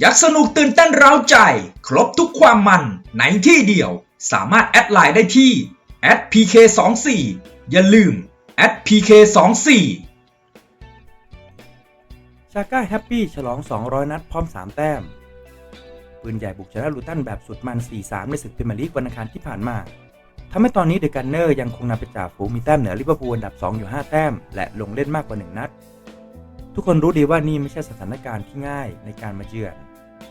อยากสนุกตื่นเต้นเร้าใจ ครบทุกความมันในที่เดียว สามารถแอดไลน์ได้ที่ @pk24 อย่าลืม @pk24 ชาก้าแฮปปี้ฉลอง 200 นัดพร้อม 3 แต้ม ปืนใหญ่บุกชนะลูตันแบบสุดมัน 4-3 ในศึกพรีเมียร์ลีกวันอังคารที่ผ่านมาทำให้ตอนนี้เดอะกันเนอร์ยังคงนำไปจ่าฝูงมีแต้มเหนือลิเวอร์พูลอันดับ 2 อยู่ 5 แต้ม และลงเล่นมากกว่า 1 นัด ทุกคนรู้ดีว่านี่ไม่ใช่สถานการณ์ที่ง่ายในการมาเยือน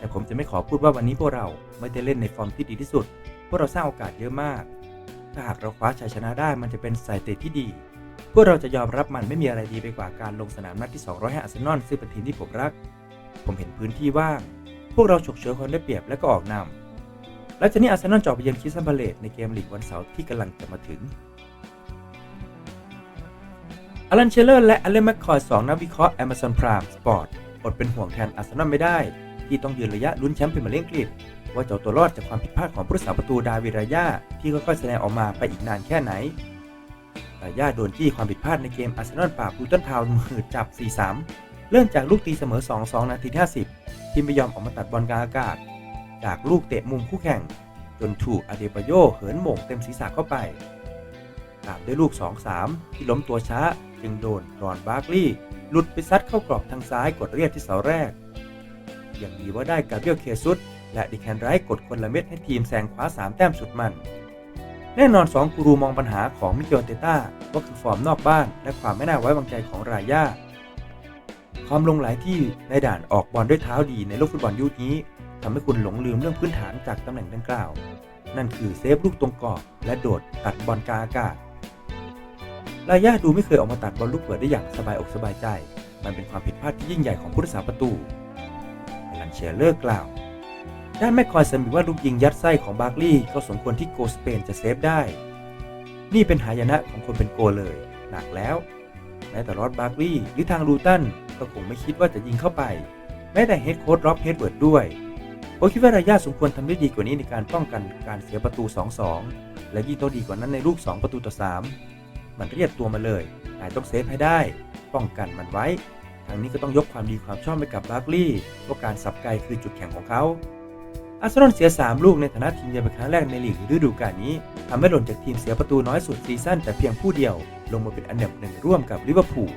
แต่ผมจะไม่ขอพูดว่าวันนี้พวกเราไม่ได้เล่นในฟอร์มที่ดีที่สุด พวกเราสร้างโอกาสเยอะมาก ถ้าหากเราคว้าชัยชนะได้มันจะเป็นสถิติที่ดี พวกเราจะยอมรับมันไม่มีอะไรดีไปกว่าการลงสนามนัดที่200ให้อาร์เซนอลซึ่งเป็นทีมที่ผมรัก ผมเห็นพื้นที่ว่าง พวกเราฉกเฉวยคนได้เปรียบและก็ออกนำและจากนี้อาร์เซนอลจะอไปยือนคริสตันพาเลตในเกมลีกวันเสาร์ที่กำลังจะมาถึงอลันเชลเลอร์และอเลนแมคคอยสองนักวิเคราะห์ Amazon Prime Sport อดเป็นห่วงแทนอาร์เซนอลไม่ได้ ที่ต้องยืนระยะลุ้นแชมป์พรีเมียร์ลีกอังกฤษว่าเจะเอาตัวรอดจากความผิดพลาดของผู้รักษาประตูดาวิดรายาที่ค่อยๆแสดงออกมาไปอีกนานแค่ไหนรายาโดนจี้ความผิดพลาดในเกมอาร์เซนอลปราบบูตันทาวน์มือจับ 4-3 เริ่มจากลูกตีเสมอ 2-2 นาทีที่50 ที่ไม่ยอมออกมาตัดบอลกลางอากาศ จากลูกเตะมุมคู่แข่ง จนถูกอเดบาโยเหินหม่งเต็มศีรษะเข้าไป ตามด้วยลูก 2-3 ที่ล้มตัวช้า จึงโดนรอนบาร์กลีย์หลุดไปซัดเข้ากรอบทางซ้ายกดเรียบที่เสาแรก อย่างดีว่าได้กาเบรียลเคซุสและดิแคนไรท์กดคนละเม็ดให้ทีมแซงคว้า 3 แต้มสุดมัน แน่นอน 2กูรูมองปัญหาของมิเกลเตต้าก็คือฟอร์มนอกบ้าน และความไม่น่าไว้วางใจของรายาความลงหลายที่ในด่านออกบอลด้วยเท้าดีในโลกฟุตบอลยุคนี้ทำให้คุณหลงลืมเรื่องพื้นฐานจากตำแหน่งดังกล่าว นั่นคือเซฟลูกตรงกรอบและโดดตัดบอลกาอากาศรายาดูไม่เคยออกมาตัดบอลลูกเปิดได้อย่างสบายอกสบายใจ มันเป็นความผิดพลาดที่ยิ่งใหญ่ของผู้รักษาประตู เชลเลอร์กล่าวด้านแมคคอยสมิว่าลูกยิงยัดไส้ของบาร์กลีย์ก็สมควรที่โกสเปนจะเซฟได้ นี่เป็นหายนะของคนเป็นโกเลย หนักแล้ว แม้แต่รอดบาร์กลีย์หรือทางลูตันก็คงไม่คิดว่าจะยิงเข้าไป แม้แต่เฮดโค้ดร็อบเฮดเวิร์ดด้วยผมคิดว่ารายาสมควรทำได้ดีกว่านี้ในการป้องกันการเสียประตู 2-2 และยิ่งต้องดีกว่านั้นในลูก 2 ประตูต่อ 3 มันเรียกตัวมาเลยนายต้องเซฟให้ได้ ป้องกันมันไว้ ทางนี้ก็ต้องยกความดีความชอบไปกับบาร์กลีย์เพราะการสับไกลคือจุดแข็งของเขาอาร์เซนอลเสีย 3 ลูกในฐานะทีมเยือนเป็นครั้งแรกในลีกฤดูกาลนี้ทำให้หล่นจากทีมเสียประตูน้อยสุดซีซั่นแต่เพียงผู้เดียว ลงมาเป็นอันดับหนึ่งร่วมกับลิเวอร์พูล